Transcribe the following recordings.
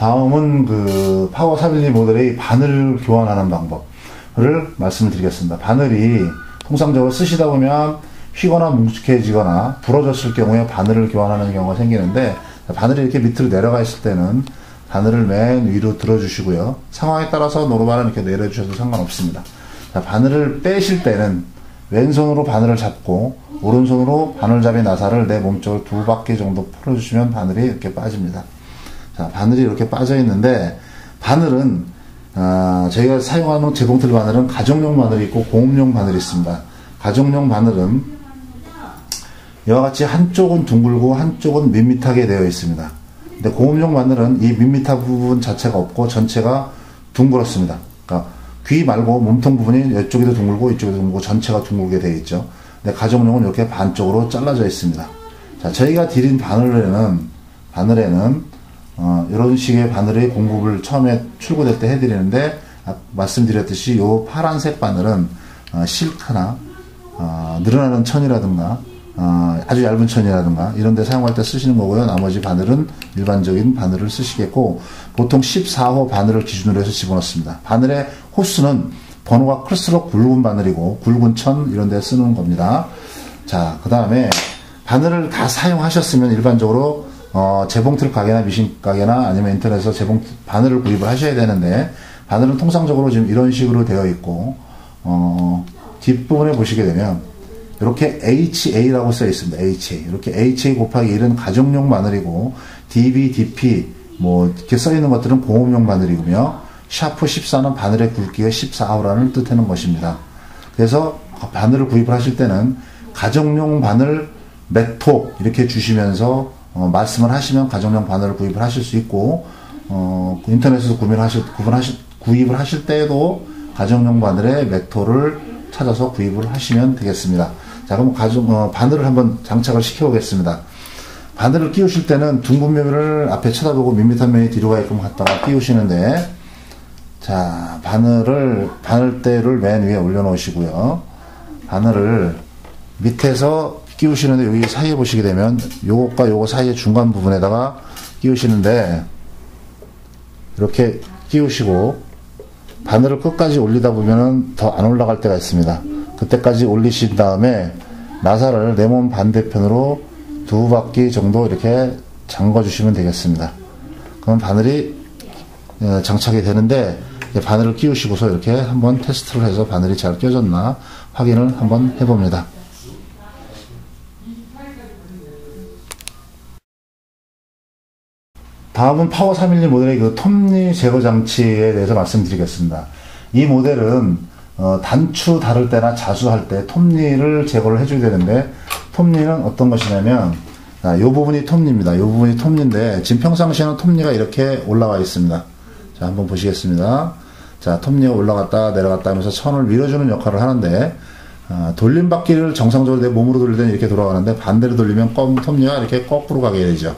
다음은 그 파워 412 모델의 바늘 교환하는 방법을 말씀을 드리겠습니다. 바늘이 통상적으로 쓰시다 보면 휘거나 뭉툭해지거나 부러졌을 경우에 바늘을 교환하는 경우가 생기는데 바늘이 이렇게 밑으로 내려가 있을 때는 바늘을 맨 위로 들어주시고요. 상황에 따라서 노루바는 이렇게 내려주셔도 상관없습니다. 자, 바늘을 빼실 때는 왼손으로 바늘을 잡고 오른손으로 바늘잡이 나사를 내 몸쪽으로 두 바퀴 정도 풀어주시면 바늘이 이렇게 빠집니다. 자, 바늘이 이렇게 빠져 있는데 바늘은 아, 저희가 사용하는 재봉틀 바늘은 가정용 바늘이 있고 공업용 바늘이 있습니다. 가정용 바늘은 이와 같이 한쪽은 둥글고 한쪽은 밋밋하게 되어 있습니다. 근데 공업용 바늘은 이 밋밋한 부분 자체가 없고 전체가 둥그렇습니다. 그러니까 귀 말고 몸통 부분이 이쪽에도 둥글고 이쪽에도 둥글고 전체가 둥글게 되어 있죠. 근데 가정용은 이렇게 반쪽으로 잘라져 있습니다. 자, 저희가 드린 바늘에는 바늘에는 어, 이런 식의 바늘의 공급을 처음에 출고될 때 해드리는데 아, 말씀드렸듯이 이 파란색 바늘은 어, 실크나 어, 늘어나는 천이라든가 어, 아주 얇은 천이라든가 이런 데 사용할 때 쓰시는 거고요. 나머지 바늘은 일반적인 바늘을 쓰시겠고 보통 14호 바늘을 기준으로 해서 집어넣습니다. 바늘의 호수는 번호가 클수록 굵은 바늘이고 굵은 천 이런 데 쓰는 겁니다. 자, 그 다음에 바늘을 다 사용하셨으면 일반적으로 어, 재봉틀 가게나 미신 가게나 아니면 인터넷에서 재봉 바늘을 구입을 하셔야 되는데 바늘은 통상적으로 지금 이런 식으로 되어 있고 어, 뒷부분에 보시게 되면 이렇게 HA라고 써 있습니다. HA 이렇게 HA 곱하기 1은 가정용 바늘이고 DB, DP 뭐 이렇게 써 있는 것들은 공업용 바늘이고요. 샤프 14는 바늘의 굵기가 14호라는 뜻하는 것입니다. 그래서 바늘을 구입을 하실 때는 가정용 바늘 몇톡 이렇게 주시면서 어, 말씀을 하시면 가정용 바늘을 구입을 하실 수 있고 어, 인터넷에서 구매를 하실 구분하실 구입을 하실 때에도 가정용 바늘의 맥토를 찾아서 구입을 하시면 되겠습니다. 자, 그럼 가정 어, 바늘을 한번 장착을 시켜 보겠습니다. 바늘을 끼우실 때는 둥근 면을 앞에 쳐다보고 밋밋한 면이 뒤로 가게끔 갖다가 끼우시는데 자, 바늘을 바늘대를 맨 위에 올려 놓으시고요. 바늘을 밑에서 끼우시는데 여기 사이에 보시게 되면 요것과 요거 사이의 중간 부분에다가 끼우시는데 이렇게 끼우시고 바늘을 끝까지 올리다 보면은 더 안 올라갈 때가 있습니다. 그때까지 올리신 다음에 나사를 내 몸 반대편으로 두 바퀴 정도 이렇게 잠궈 주시면 되겠습니다. 그럼 바늘이 어, 장착이 되는데 바늘을 끼우시고서 이렇게 한번 테스트를 해서 바늘이 잘 껴졌나 확인을 한번 해봅니다. 다음은 파워 312 모델의 그 톱니 제거 장치에 대해서 말씀드리겠습니다. 이 모델은 어, 단추 다를 때나 자수할 때 톱니를 제거를 해줘야 되는데 톱니는 어떤 것이냐면 아, 이 부분이 톱니입니다. 이 부분이 톱니인데 지금 평상시에는 톱니가 이렇게 올라와 있습니다. 자 한번 보시겠습니다. 자 톱니가 올라갔다 내려갔다 하면서 천을 밀어주는 역할을 하는데 아, 돌림 바퀴를 정상적으로 내 몸으로 때는 이렇게 돌아가는데 반대로 돌리면 껌 톱니가 이렇게 거꾸로 가게 되죠.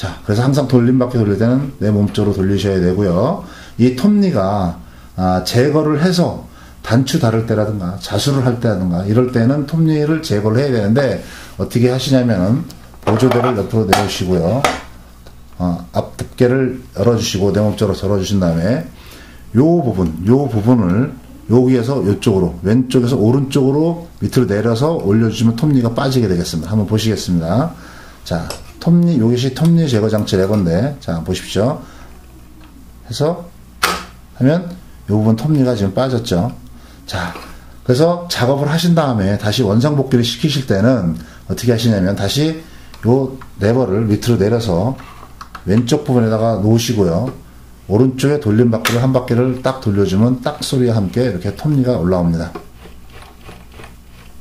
자, 그래서 항상 돌림바퀴 돌릴 때는 내 몸쪽으로 돌리셔야 되고요. 이 톱니가 아, 제거를 해서 단추 다를 때라든가 자수를 할 때라든가 이럴 때는 톱니를 제거를 해야 되는데 어떻게 하시냐면은 보조대를 옆으로 내주시고요. 어, 앞 덮개를 열어주시고 내 몸쪽으로 열어주신 다음에 요 부분, 요 부분을 여기에서 이쪽으로 왼쪽에서 오른쪽으로 밑으로 내려서 올려주시면 톱니가 빠지게 되겠습니다. 한번 보시겠습니다. 자, 톱니, 요것이 톱니 제거 장치 레건데, 자, 보십시오. 해서 하면 요 부분 톱니가 지금 빠졌죠. 자, 그래서 작업을 하신 다음에 다시 원상 복귀를 시키실 때는 어떻게 하시냐면 다시 요 레버를 밑으로 내려서 왼쪽 부분에다가 놓으시고요. 오른쪽에 돌림 바퀴를 한 바퀴를 딱 돌려주면 딱 소리와 함께 이렇게 톱니가 올라옵니다.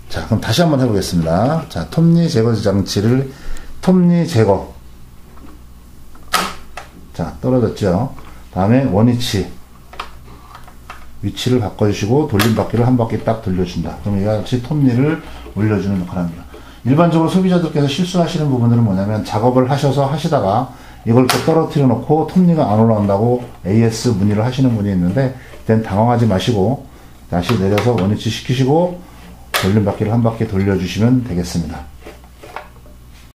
자, 그럼 다시 한번 해보겠습니다. 자, 톱니 제거 장치를 톱니 제거. 자, 떨어졌죠. 다음에 원위치. 위치를 바꿔주시고 돌림바퀴를 한 바퀴 딱 돌려준다. 그럼 이와 같이 톱니를 올려주는 역할을 합니다. 일반적으로 소비자들께서 실수하시는 부분들은 뭐냐면 작업을 하셔서 하시다가 이걸 또 떨어뜨려 놓고 톱니가 안 올라온다고 AS 문의를 하시는 분이 있는데 이땐 당황하지 마시고 다시 내려서 원위치 시키시고 돌림바퀴를 한 바퀴 돌려주시면 되겠습니다.